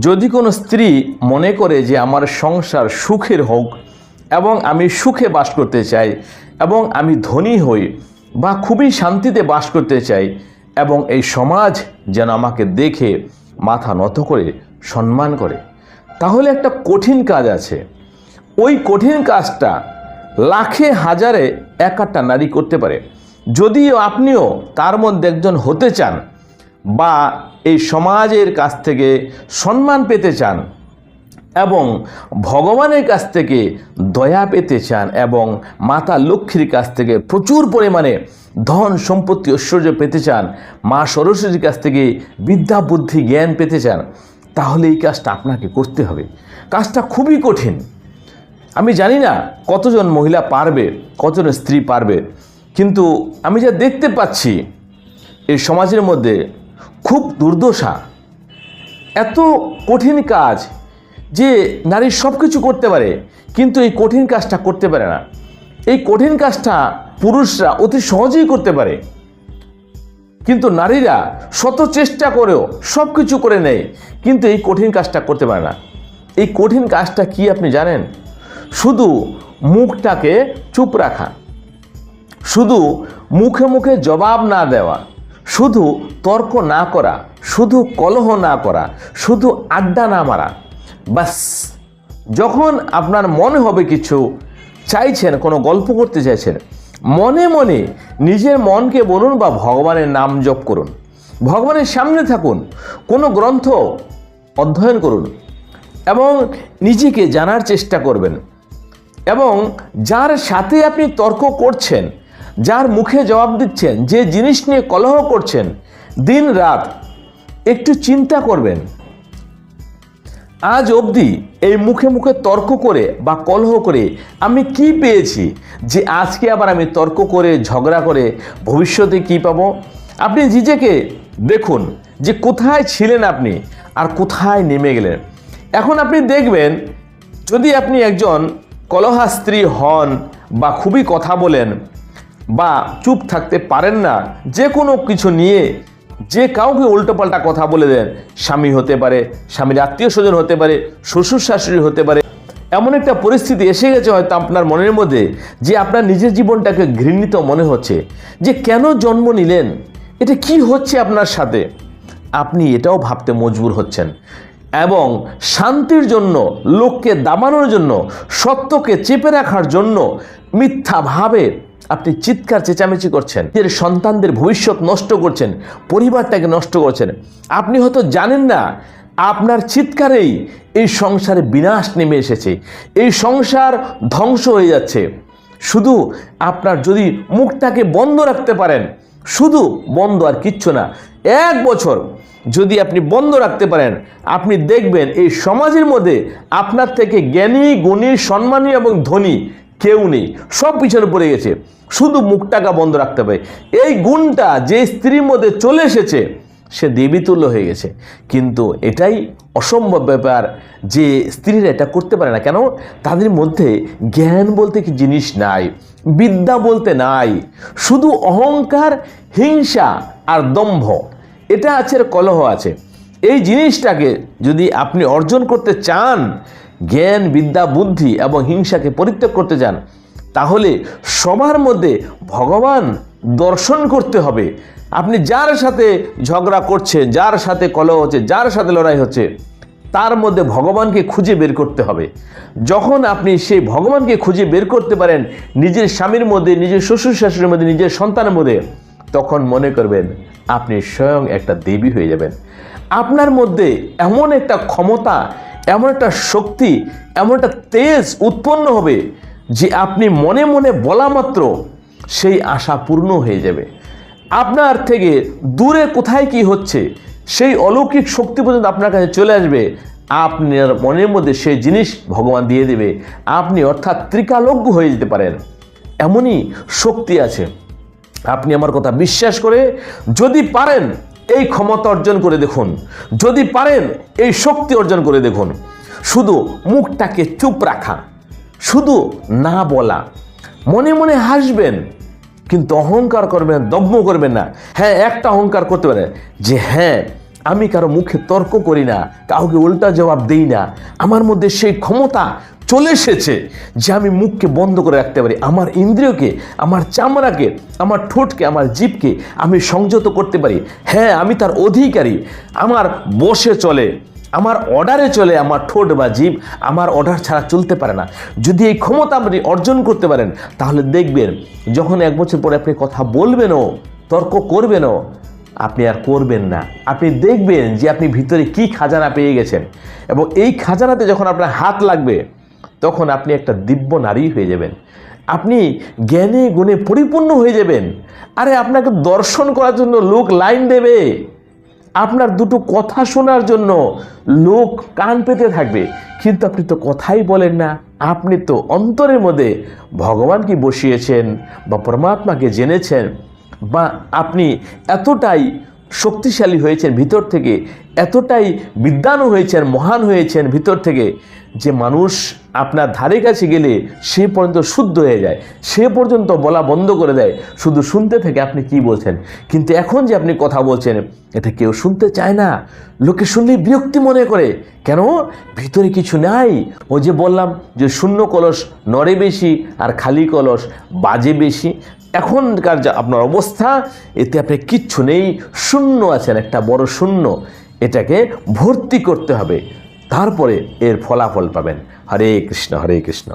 যদি কোনো স্ত্রী মনে করে যে আমার সংসার সুখের হোক এবং আমি সুখে বাস করতে চাই এবং আমি ধনী হই বা খুবই শান্তিতে বাস করতে চাই এবং এই সমাজ যেন আমাকে দেখে, মাথা নত করে, সম্মান করে, তাহলে একটা কঠিন কাজ আছে। ওই কঠিন কাজটা লাখে হাজারে এক একটা নারী করতে পারে। যদিও আপনিও তার মধ্যে একজন হতে চান বা এই সমাজের কাছ থেকে সম্মান পেতে চান এবং ভগবানের কাছ থেকে দয়া পেতে চান এবং মাতা লক্ষ্মীর কাছ থেকে প্রচুর পরিমাণে ধন সম্পত্তি ঐশ্বর্য পেতে চান, মা সরস্বতীর কাছ থেকে বিদ্যা, বুদ্ধি, জ্ঞান পেতে চান, তাহলে এই কাজটা আপনাকে করতে হবে। কাজটা খুবই কঠিন। আমি জানি না কতজন মহিলা পারবে, কতজন স্ত্রী পারবে, কিন্তু আমি যা দেখতে পাচ্ছি, এই সমাজের মধ্যে খুব দুর্দশা। এত কঠিন কাজ যে নারী সব কিছু করতে পারে, কিন্তু এই কঠিন কাজটা করতে পারে না। এই কঠিন কাজটা পুরুষরা অতি সহজেই করতে পারে। কিন্তু নারীরা শত চেষ্টা করেও সব কিছু করে নেয়, কিন্তু এই কঠিন কাজটা করতে পারে না। এই কঠিন কাজটা কি আপনি জানেন? শুধু মুখটাকে চুপ রাখা। শুধু মুখে মুখে জবাব না দেওয়া। শুধু তর্ক না করা, শুধু কলহ না করা, শুধু আড্ডা না মারা। বাস, যখন আপনার মনে হবে কিছু, চাইছেন, কোনো গল্প করতে চাইছেন, মনে মনে নিজের মনকে বলুন বা ভগবানের নাম জপ করুন। ভগবানের সামনে থাকুন, কোনো গ্রন্থ অধ্যয়ন করুন এবং নিজেকে জানার চেষ্টা করবেন এবং যার সাথে আপনি তর্ক করছেন যার মুখে জবাব দিচ্ছেন, যে জিনিস নিয়ে কলহ করছেন, দিন রাত একটু চিন্তা করবেন। আজ অবধি এই মুখে মুখে তর্ক করে বা কলহ করে আমি কি পেয়েছি, যে আজকে আবার আমি তর্ক করে, ঝগড়া করে, ভবিষ্যতে কি পাবো? আপনি নিজেকে দেখুন যে কোথায় ছিলেন আপনি আর কোথায় নেমে গেলেন। এখন আপনি দেখবেন, যদি আপনি একজন কলহা স্ত্রী হন বা খুবই কথা বলেন বা চুপ থাকতে পারেন না, যে কোনো কিছু নিয়ে যে কাউকে উল্টোপাল্টা কথা বলে দেন, স্বামী হতে পারে, স্বামীর আত্মীয় স্বজন হতে পারে, শ্বশুর শাশুড়ি হতে পারে, এমন একটা পরিস্থিতি এসে গেছে হয়তো আপনার মনের মধ্যে, যে আপনার নিজের জীবনটাকে ঘৃণিত মনে হচ্ছে, যে কেন জন্ম নিলেন, এটা কি হচ্ছে আপনার সাথে? আপনি এটাও ভাবতে মজবুর হচ্ছেন। এবং শান্তির জন্য, লোককে দাবানোর জন্য, সত্যকে চেপে রাখার জন্য মিথ্যাভাবে আপনি চিৎকার, চেঁচামেচি করছেন। নিজের সন্তানদের ভবিষ্যৎ নষ্ট করছেন, পরিবারটাকে নষ্ট করছেন। আপনি হয়তো জানেন না, আপনার চিৎকারেই এই সংসারে বিনাশ নেমে এসেছে। এই সংসার ধ্বংস হয়ে যাচ্ছে। শুধু আপনার যদি মুখটাকে বন্ধ রাখতে পারেন, শুধু বন্ধ আর কিচ্ছু না, এক বছর যদি আপনি বন্ধ রাখতে পারেন, আপনি দেখবেন এই সমাজের মধ্যে আপনার থেকে জ্ঞানী, গুণী, সম্মানী এবং ধনী কেউ নেই, সব পিছনে পড়ে গেছে। শুধু মুখটাকা বন্ধ রাখতে হবে। এই গুণটা যে স্ত্রীর মধ্যে চলে এসেছে, সে দেবীতুল্য হয়ে গেছে। কিন্তু এটাই অসম্ভব ব্যাপার যে স্ত্রীরা এটা করতে পারে না। কেন? তাদের মধ্যে জ্ঞান বলতে কি জিনিস নাই, বিদ্যা বলতে নাই। শুধু অহংকার, হিংসা আর দম্ভ, এটা আছে কলহ আছে। এই জিনিসটাকে যদি আপনি অর্জন করতে চান জ্ঞান, বিদ্যা, বুদ্ধি এবং হিংসাকে পরিত্যাগ করতে চান, তাহলে সবার মধ্যে ভগবান দর্শন করতে হবে। আপনি যার সাথে ঝগড়া করছেন, যার সাথে কলহ হচ্ছে, যার সাথে লড়াই হচ্ছে, তার মধ্যে ভগবানকে খুঁজে বের করতে হবে। যখন আপনি সেই ভগবানকে খুঁজে বের করতে পারেন নিজের স্বামীর মধ্যে, নিজের শ্বশুর শাশুড়ির মধ্যে, নিজের সন্তানের মধ্যে, তখন মনে করবেন আপনি স্বয়ং একটা দেবী হয়ে যাবেন। আপনার মধ্যে এমন একটা ক্ষমতা এমন একটা শক্তি, এমন একটা তেজ উৎপন্ন হবে যে আপনি মনে মনে বলা মাত্র সেই আশা পূর্ণ হয়ে যাবে। আপনার থেকে দূরে কোথায় কি হচ্ছে, সেই অলৌকিক শক্তি পর্যন্ত আপনার কাছে চলে আসবে। আপনার মনের মধ্যে সেই জিনিস ভগবান দিয়ে দেবে। আপনি অর্থাৎ ত্রিকালজ্ঞ হয়ে যেতে পারেন। এমনই শক্তি আছে। আপনি আমার কথা বিশ্বাস করে যদি পারেন এই ক্ষমতা অর্জন করে দেখুন। যদি পারেন, এই শক্তি অর্জন করে দেখুন। শুধু মুখটাকে চুপ রাখা, শুধু না বলা। মনে মনে হাসবেন, কিন্তু অহংকার করবেন দগ্ম করবেন না। হ্যাঁ একটা অহংকার করতে পারে যে হ্যাঁ আমি কারও মুখে তর্ক করি না, কাউকে উল্টা জবাব দিই না। আমার মধ্যে সেই ক্ষমতা চলে এসেছে যে আমি মুখকে বন্ধ করে রাখতে পারি। আমার ইন্দ্রিয়কে, আমার চামড়াকে, আমার ঠোঁটকে, আমার জীবকে আমি সংযত করতে পারি। হ্যাঁ আমি তার অধিকারী। আমার বসে চলে, আমার অর্ডারে চলে আমার ঠোঁট বা জীব আমার অর্ডার ছাড়া চলতে পারে না। যদি এই ক্ষমতা আপনি অর্জন করতে পারেন, তাহলে দেখবেন, যখন এক বছর পরে আপনি কথা বলবেনও, তর্ক করবেনও আপনি আর করবেন না। আপনি দেখবেন যে আপনি ভিতরে কি খাজানা পেয়ে গেছেন। এবং এই খাজানাতে যখন আপনার হাত লাগবে, তখন আপনি একটা দিব্য নারী হয়ে যাবেন। আপনি জ্ঞানে গুণে পরিপূর্ণ হয়ে যাবেন। আরে আপনাকে দর্শন করার জন্য লোক লাইন দেবে। আপনার দুটো কথা শোনার জন্য লোক কান পেতে থাকবে। কিন্তু আপনি তো কথাই বলেন না। আপনি তো অন্তরের মধ্যে ভগবানকে বসিয়েছেন বা পরমাত্মাকে জেনেছেন। বা আপনি এতটাই শক্তিশালী হয়েছেন ভিতর থেকে এতটাই বিদ্যানু হয়েছেন, মহান হয়েছেন ভিতর থেকে যে মানুষ আপনার ধারে কাছে গেলে সে পর্যন্ত শুদ্ধ হয়ে যায়, সে পর্যন্ত বলা বন্ধ করে দেয়। শুধু শুনতে থেকে আপনি কি বলছেন? কিন্তু এখন যে আপনি কথা বলছেন এটা কেউ শুনতে চায় না। লোকে শুনলেই বিরক্তি মনে করে। কেন? ভিতরে কিছু নাই। ও যে বললাম যে শূন্য কলস নড়ে বেশি আর খালি কলস বাজে বেশি। এখনকার যা আপনার অবস্থা, এতে আপনি কিচ্ছু নেই। শূন্য আছেন, একটা বড় শূন্য। এটাকে ভর্তি করতে হবে। তারপরে এর ফলাফল পাবেন। হরে কৃষ্ণ হরে কৃষ্ণ।